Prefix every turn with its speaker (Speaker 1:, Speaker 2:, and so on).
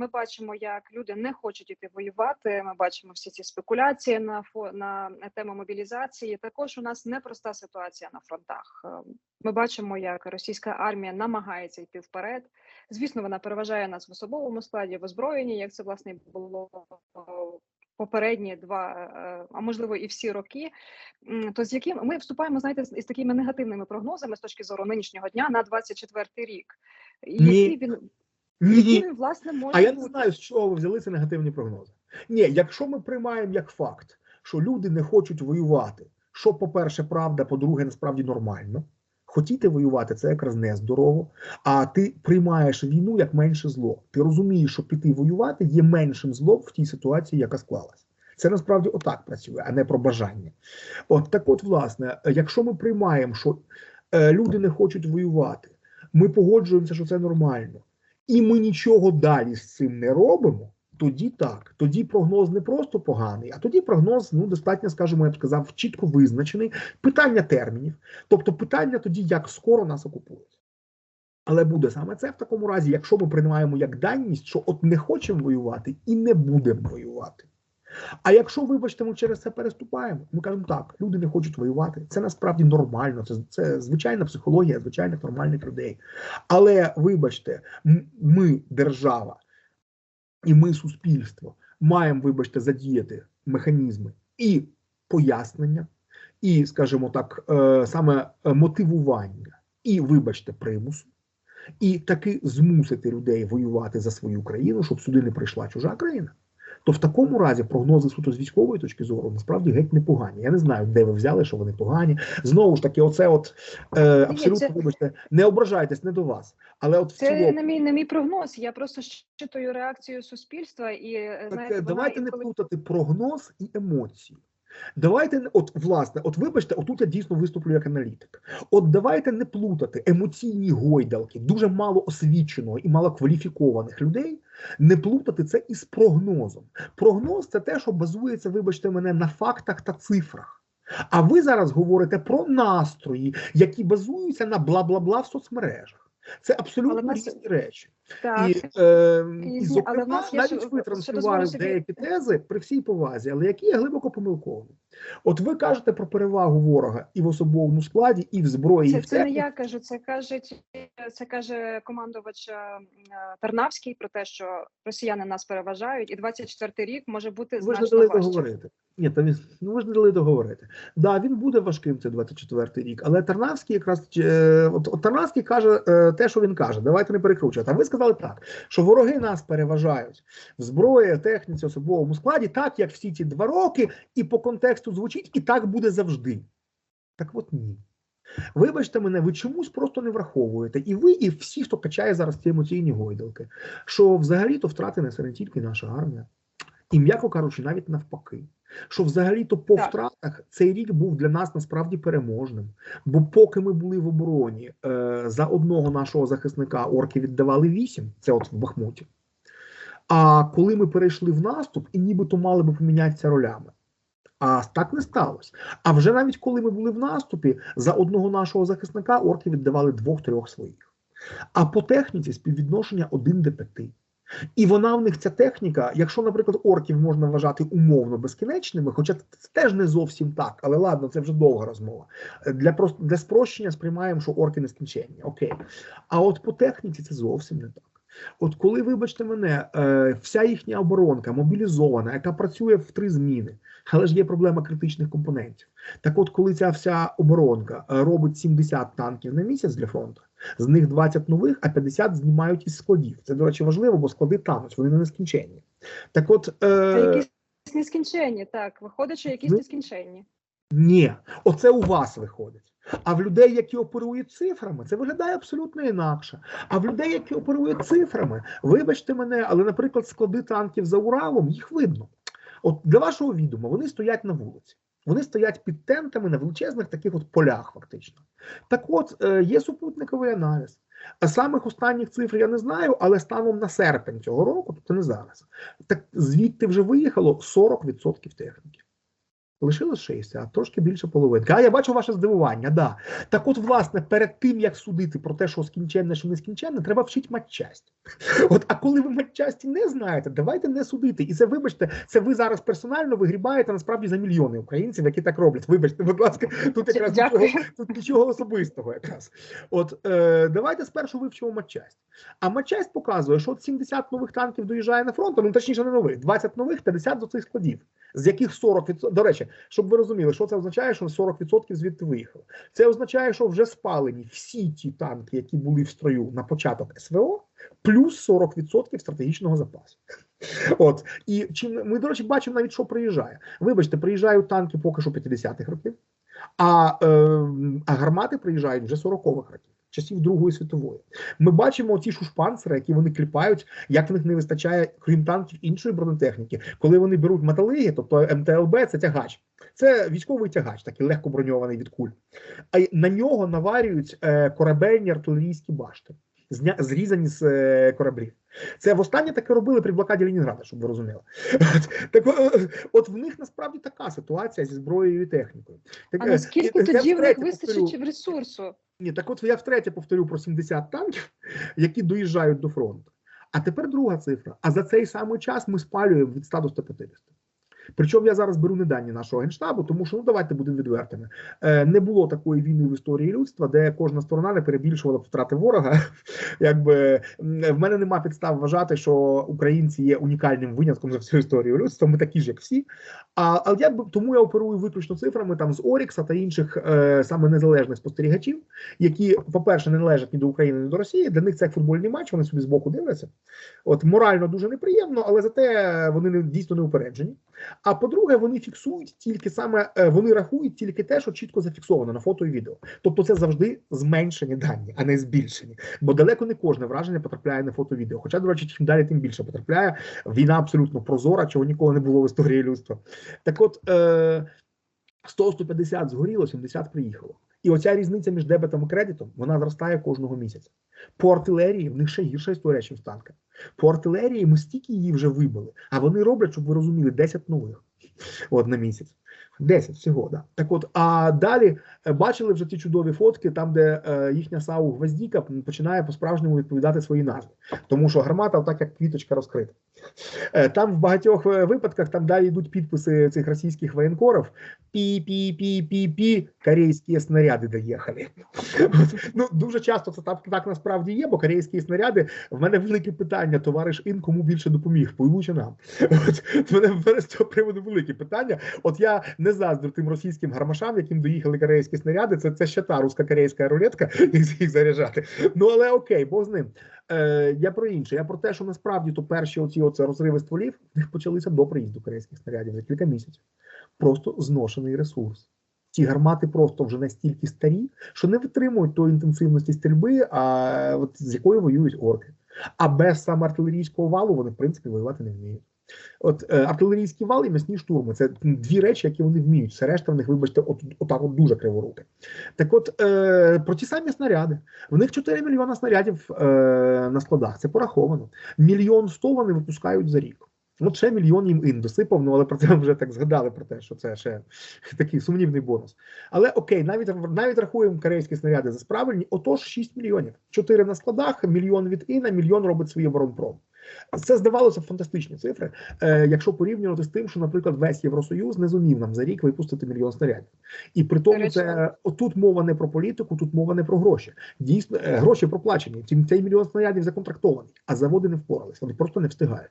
Speaker 1: Ми бачимо, як люди не хочуть іти воювати. Ми бачимо всі ці спекуляції на фо на тему мобілізації. Також у нас непроста ситуація на фронтах. Е, Ми бачимо, як російська армія намагається йти вперед. Звісно, вона переважає нас в особовому складі, в озброєнні, як це власне було е, попередні два, е, а можливо і всі роки. То з яким ми вступаємо, знаєте, з із такими негативними прогнозами з точки зору нинішнього дня на 24 рік. І
Speaker 2: Ні.
Speaker 1: Він
Speaker 2: Ні, ні.
Speaker 1: власне може
Speaker 2: А я не
Speaker 1: бути?
Speaker 2: знаю, з чого ви взяли ці негативні прогнози. Ні, якщо ми приймаємо як факт, що люди не хочуть воювати, що, по-перше, правда, по-друге, насправді нормально. Хотіти воювати це якраз не здорово. А ти приймаєш війну як менше зло. Ти розумієш, що піти воювати є меншим злом в тій ситуації, яка склалась. Це насправді отак працює, а не про бажання. От так, от, власне, якщо ми приймаємо, що е, люди не хочуть воювати, ми погоджуємося, що це нормально і ми нічого далі з цим не робимо, тоді так. Тоді прогноз не просто поганий, а тоді прогноз, ну достатньо, скажімо, я б сказав, чітко визначений. Питання термінів, тобто питання тоді, як скоро нас окупують. Але буде саме це в такому разі, якщо ми приймаємо як даність, що от не хочемо воювати і не будемо воювати. А якщо, вибачте, ми через це переступаємо, ми кажемо так, люди не хочуть воювати. Це насправді нормально, це, це звичайна психологія звичайних нормальних людей. Але вибачте, ми держава і ми суспільство маємо, вибачте, задіяти механізми і пояснення, і, скажімо так, е, саме мотивування, і, вибачте, примусу. І таки змусити людей воювати за свою країну, щоб сюди не прийшла чужа країна. То в такому разі прогнози суто з військової точки зору насправді геть непогані. Я не знаю, де ви взяли, що вони погані. Знову ж таки, оце от е, абсолютно
Speaker 1: це-
Speaker 2: вибачте, не ображайтесь, не до вас. Але от в
Speaker 1: Це
Speaker 2: цілому,
Speaker 1: не мій не мій прогноз. Я просто щитую реакцію суспільства і е,
Speaker 2: так,
Speaker 1: знаєте,
Speaker 2: давайте
Speaker 1: вона
Speaker 2: давайте не плутати прогноз і емоції. Давайте от власне, от вибачте, отут я дійсно виступлю як аналітик. От давайте не плутати емоційні гойдалки дуже мало освіченого і малокваліфікованих людей, не плутати це із прогнозом. Прогноз це те, що базується, вибачте мене, на фактах та цифрах. А ви зараз говорите про настрої, які базуються на бла-бла-бла в соцмережах. Це абсолютно різні речі.
Speaker 1: Так.
Speaker 2: І, е, і зокрема,
Speaker 1: але нас
Speaker 2: навіть
Speaker 1: ще-
Speaker 2: ви транслювали
Speaker 1: собі-
Speaker 2: деякі тези при всій повазі, але які є глибоко помилкові. От ви кажете про перевагу ворога і в особовому складі, і в зброї, і
Speaker 1: Це,
Speaker 2: в
Speaker 1: це не я кажу, це кажуть, це каже командувач е, Тарнавський про те, що росіяни нас переважають, і 24 рік може бути
Speaker 2: Ви ж не
Speaker 1: значно
Speaker 2: дали договорити. Ні, та він, ну ви ж не дали договорити. Да, він буде важким цей 24 рік, але Тарнавський якраз е, от, от Тарнавський каже е, те, що він каже. Давайте не перекручувати. А ви сказали так, що вороги нас переважають в зброї, техніці, особовому складі, так як всі ці два роки, і по контексту звучить, і так буде завжди. Так от ні. Вибачте мене, ви чомусь просто не враховуєте. І ви, і всі, хто качає зараз ці емоційні гойдалки, що взагалі-то втрати несе не тільки наша армія, і м'яко кажучи, навіть навпаки. Що взагалі-то по
Speaker 1: Так.
Speaker 2: втратах цей рік був для нас насправді переможним. Бо поки ми були в обороні, е, за одного нашого захисника орки віддавали вісім, це от в Бахмуті. А коли ми перейшли в наступ, і нібито мали би помінятися ролями. А так не сталося. А вже навіть коли ми були в наступі, за одного нашого захисника орки віддавали двох-трьох своїх. А по техніці співвідношення 1 до 5. І вона в них ця техніка, якщо, наприклад, орків можна вважати умовно безкінечними, хоча це теж не зовсім так, але ладно, це вже довга розмова. Для для спрощення сприймаємо, що орки нескінченні. Окей. А от по техніці це зовсім не так. От коли, вибачте мене, е, вся їхня оборонка мобілізована, яка працює в три зміни, але ж є проблема критичних компонентів. Так от, коли ця вся оборонка е, робить 70 танків на місяць для фронту, з них 20 нових, а 50 знімають із складів. Це, до речі, важливо, бо склади тануть, вони не нескінченні. Так от,
Speaker 1: Це
Speaker 2: е,
Speaker 1: якісь нескінченні, так. Виходить, що якісь
Speaker 2: Ну,
Speaker 1: нескінченні.
Speaker 2: Ні, оце у вас виходить. А в людей, які оперують цифрами, це виглядає абсолютно інакше. А в людей, які оперують цифрами, вибачте мене, але, наприклад, склади танків за Уралом, їх видно. От для вашого відома, вони стоять на вулиці. Вони стоять під тентами на величезних таких от полях, фактично. Так от, е, є супутниковий аналіз. А самих останніх цифр я не знаю, але станом на серпень цього року, тобто не зараз, так звідти вже виїхало 40% техніки. Лишилось 60, а трошки більше половинки. А я бачу ваше здивування. Да. Так, от, власне, перед тим як судити про те, що скінченне, що не скінченне, треба вчити матчасть. От, а коли ви матчасті не знаєте, давайте не судити. І це, вибачте, це ви зараз персонально вигрібаєте насправді за мільйони українців, які так роблять. Вибачте, будь ласка, тут якраз нічого, тут нічого особистого. Якраз от е, давайте спершу вивчимо матчасть. А матчасть показує, що от 70 нових танків доїжджає на фронт, ну точніше не нових, 20 нових, 50 до цих складів, з яких 40%, до речі, щоб ви розуміли, що це означає, що 40% звідти виїхало. Це означає, що вже спалені всі ті танки, які були в строю на початок СВО, плюс 40% стратегічного запасу. От і чим ми, до речі, бачимо навіть, що приїжджає. Вибачте, приїжджають танки поки що 50-х років, а, е, а гармати приїжджають вже 40-х років. Часів Другої світової ми бачимо ці шушпанцери, які вони кліпають, як в них не вистачає, крім танків іншої бронетехніки. Коли вони беруть металиги, тобто МТЛБ, це тягач, це військовий тягач, такий легко броньований від куль. А на нього наварюють е, корабельні артилерійські башти, зня, зрізані з е, кораблів. Це востаннє таке робили при блокаді Ленінграда, щоб ви розуміли. От, так, е, от в них насправді така ситуація зі зброєю і технікою. Так,
Speaker 1: А
Speaker 2: е,
Speaker 1: наскільки тоді в них вистачить ресурсу?
Speaker 2: ні, так от я втретє повторю про 70 танків, які доїжджають до фронту. А тепер друга цифра. А за цей самий час ми спалюємо від 100 до 150. Причому я зараз беру не дані нашого генштабу, тому що ну давайте будемо відвертими. Е, не було такої війни в історії людства, де кожна сторона не перебільшувала втрати ворога. Якби в мене нема підстав вважати, що українці є унікальним винятком за всю історію людства. Ми такі ж, як всі. А, але я тому я оперую виключно цифрами там з Орікса та інших е, саме незалежних спостерігачів, які, по-перше, не належать ні до України, ні до Росії. Для них це як футбольний матч, вони собі збоку дивляться. От морально дуже неприємно, але зате вони не дійсно не упереджені. А по-друге, вони фіксують тільки саме е, вони рахують тільки те, що чітко зафіксовано на фото і відео. Тобто це завжди зменшені дані, а не збільшені. Бо далеко не кожне враження потрапляє на фото і відео. Хоча, до речі, чим далі, тим більше потрапляє. Війна абсолютно прозора, чого ніколи не було в історії людства. Так от е, 100-150 згоріло, 70 приїхало. І оця різниця між дебетом і кредитом вона зростає кожного місяця. По артилерії в них ще гірша історія, ніж в танках. По артилерії ми стільки її вже вибили, а вони роблять, щоб ви розуміли, 10 нових от на місяць. 10 всього, да. Так от, а далі е, бачили вже ті чудові фотки, там, де е, їхня САУ Гвоздіка починає по-справжньому відповідати свої назви. Тому що гармата, так як квіточка розкрита. Е, там в багатьох е, випадках там далі йдуть підписи цих російських воєнкорів. Пі-пі-пі-пі-пі, корейські снаряди доїхали. Ну, дуже часто це так, так насправді є, бо корейські снаряди в мене велике питання, товариш Ін, кому більше допоміг, пойму чи нам. От, в мене з цього приводу велике питання. От я не заздрю тим російським гармашам, яким доїхали корейські снаряди. Це, це ще та русько-корейська рулетка, їх, їх заряджати. Ну але окей, Бог з ним. Е, я про інше. Я про те, що насправді то перші оці оце розриви стволів них почалися до приїзду корейських снарядів за кілька місяців. Просто зношений ресурс. Ці гармати просто вже настільки старі, що не витримують тої інтенсивності стрільби, а от з якою воюють орки. А без саме артилерійського валу вони в принципі воювати не вміють. От е, артилерійський вал і м'ясні штурми це дві речі, які вони вміють. Все решта в них, вибачте, от, отак от дуже криворуки. Так от е, про ті самі снаряди. В них 4 мільйона снарядів е, на складах. Це пораховано. Мільйон сто вони випускають за рік. От ще мільйон їм ін досипав, ну але про це вже так згадали про те, що це ще такий сумнівний бонус. Але окей, навіть навіть рахуємо корейські снаряди за справильні. Отож, 6 мільйонів. 4 на складах, мільйон від іна, мільйон робить свій оборонпром. Це здавалося фантастичні цифри, е, якщо порівнювати з тим, що, наприклад, весь Євросоюз не зумів нам за рік випустити мільйон снарядів. І при тому, це тут мова не про політику, тут мова не про гроші. Дійсно, е, гроші проплачені. Цей мільйон снарядів законтрактований, а заводи не впоралися. Вони просто не встигають.